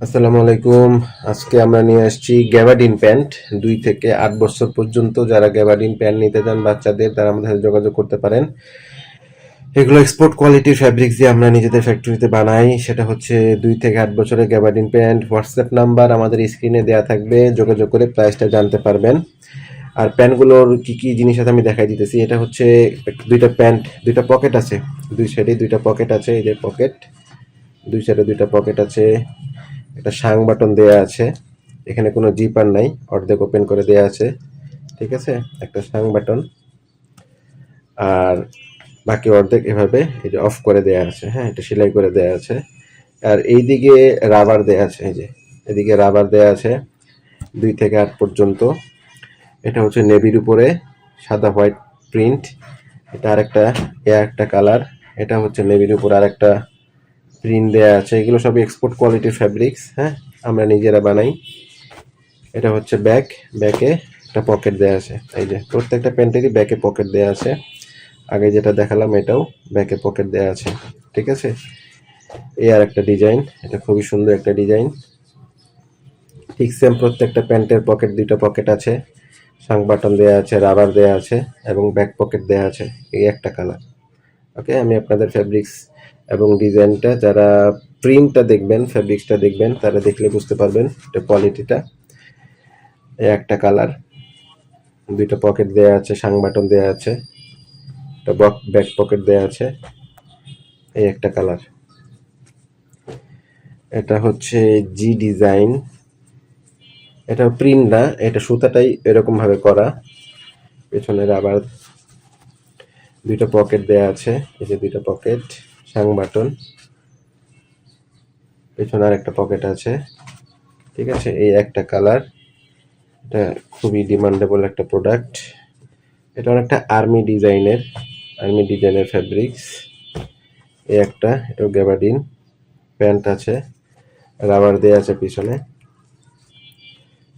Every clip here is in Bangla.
আসসালামু আলাইকুম। আজকে আমরা নিয়ে আসছি গ্যাবাডিন প্যান্ট। দুই থেকে আট বছর পর্যন্ত যারা গ্যাবাডিন প্যান্ট নিতে চান বাচ্চাদের, তারা আমাদের সাথে যোগাযোগ করতে পারেন। এগুলো এক্সপোর্ট কোয়ালিটির ফ্যাব্রিক্স দিয়ে আমরা নিজেদের ফ্যাক্টরিতে বানাই। সেটা হচ্ছে দুই থেকে আট বছরের গ্যাবাডিন প্যান্ট। হোয়াটসঅ্যাপ নাম্বার আমাদের স্ক্রিনে দেওয়া থাকবে। যোগাযোগ করে প্রাইসটা জানতে পারবেন। আর প্যান্টগুলোর কি কি জিনিস আছে আমি দেখাই দিতেছি। এটা হচ্ছে দুইটা প্যান্ট, দুইটা পকেট আছে। দুই সাইডে দুইটা পকেট আছে, এই যে পকেট দুই সাইডে দুইটা পকেট আছে। একটা সাং বাটন দেয়া আছে। এখানে কোনো জিপার নাই, অর্ধেক ওপেন করে দেয়া আছে। ঠিক আছে? একটা সাং বাটন। আর বাকি অর্ধেক এভাবে এই যে অফ করে দেয়া আছে হ্যাঁ? এটা সেলাই করে দেয়া আছে। আর এইদিকে রাবার দেয়া আছে, এই যে। এদিকে রাবার দেয়া আছে, দুই থেকে আট পর্যন্ত। এটা হচ্ছে নেভির উপরে, সাদা হোয়াইট প্রিন্ট এটা আরেকটা, এ একটা কালার এটা হচ্ছে নেভির উপর আরেকটা প্রিন্ট দেয়া আছে, এগুলো সবই এক্সপোর্ট কোয়ালিটির ফ্যাব্রিক্স হ্যাঁ? আমরা নিজেরা বানাই। এটা হচ্ছে ব্যাক ব্যাকে একটা পকেট দেয়া আছে। এই যে, প্রত্যেকটা প্যান্টেরই ব্যাকে পকেট দেয়া আছে। আগে যেটা দেখালাম, এটাও ব্যাকে পকেট দেয়া আছে। ঠিক আছে? এই আর একটা ডিজাইন এটা খুবই সুন্দর একটা ডিজাইন ঠিক সেম প্রত্যেকটা প্যান্টের পকেট দুইটা পকেট আছে। সাং বাটন দেয়া আছে রাবার দেয়া আছে, এবং ব্যাক পকেট দেয়া আছে। এই একটা কালার ওকে আমি আপনাদের ফ্যাব্রিক্স এবং ডিজাইনটা যারা প্রিন্টটা দেখবেন ফ্যাব্রিক্সটা দেখবেন, তারা দেখলে বুঝতে পারবেন এটা কোয়ালিটিটা এই একটা কালার দুইটা পকেট দেয়া আছে সাং বাটন দেয়া আছে, একটা ব্যাক পকেট দেয়া আছে, এই একটা কালার এটা হচ্ছে জি ডিজাইন এটা প্রিন্ট না, এটা সুতাটাই এরকম ভাবে করা। পেছনের আবার দুইটা পকেট দেয়া আছে, এই যে দুইটা পকেট সাং বাটন পেছনে আর একটা পকেট আছে। ঠিক আছে? এই একটা কালার এটা খুবই ডিমান্ডেবল একটা প্রোডাক্ট এটা অনেকটা আর্মি ডিজাইনের আর্মি ডিজাইনের ফ্যাব্রিক্স এই একটা, এটাও গ্যাবাডিন প্যান্ট আছে। রাবার দেয়া আছে পিছনে।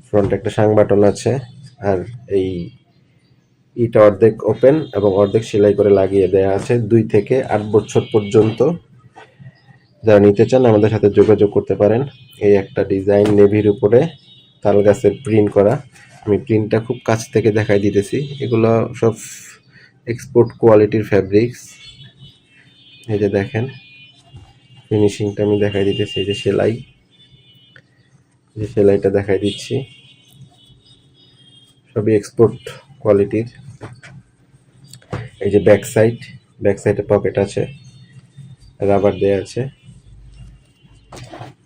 ফ্রন্ট একটা সাং বাটন আছে। আর এই ইটা অর্ধেক ওপেন এবং অর্ধেক সেলাই করে লাগিয়ে দেয়া আছে। দুই থেকে আট বছর পর্যন্ত। যারা নিতে চান, আমাদের সাথে যোগাযোগ করতে পারেন। এই একটা ডিজাইন নেভির উপরে তাল গাছের প্রিন্ট করা। আমি প্রিন্টটা খুব কাছ থেকে দেখাই দিতেছি। এগুলো সব এক্সপোর্ট কোয়ালিটির ফ্যাব্রিক্স এই যে দেখেন ফিনিশিংটা আমি দেখাই দিতেছি। এই যে সেলাই। যে সেলাইটা দেখাই দিচ্ছি। সবই এক্সপোর্ট কোয়ালিটির এই যে ব্যাক সাইড ব্যাক সাইডে পকেট আছে রাবার দেয়া আছে।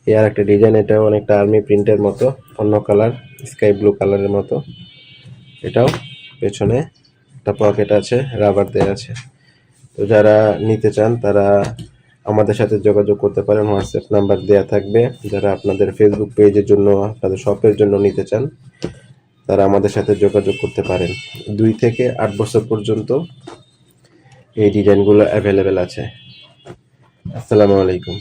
এই আর একটা ডিজাইন এটা অনেকটা আর্মি প্রিন্টের মতো, অন্য কালার স্কাই ব্লু কালারের মতো। এটাও পেছনে একটা পকেট আছে রাবার দেয়া আছে। তো যারা নিতে চান, তারা আমাদের সাথে যোগাযোগ করতে পারেন হোয়াটসঅ্যাপ নাম্বার দেয়া থাকবে। যারা আপনাদের ফেসবুক পেজের জন্য, আপনাদের শপের জন্য নিতে চান তারা আমাদের সাথে যোগাযোগ করতে পারেন। দুই থেকে আট বছর পর্যন্ত এই ডিজাইনগুলো অ্যাভেলেবেল আছে। আসসালামু আলাইকুম।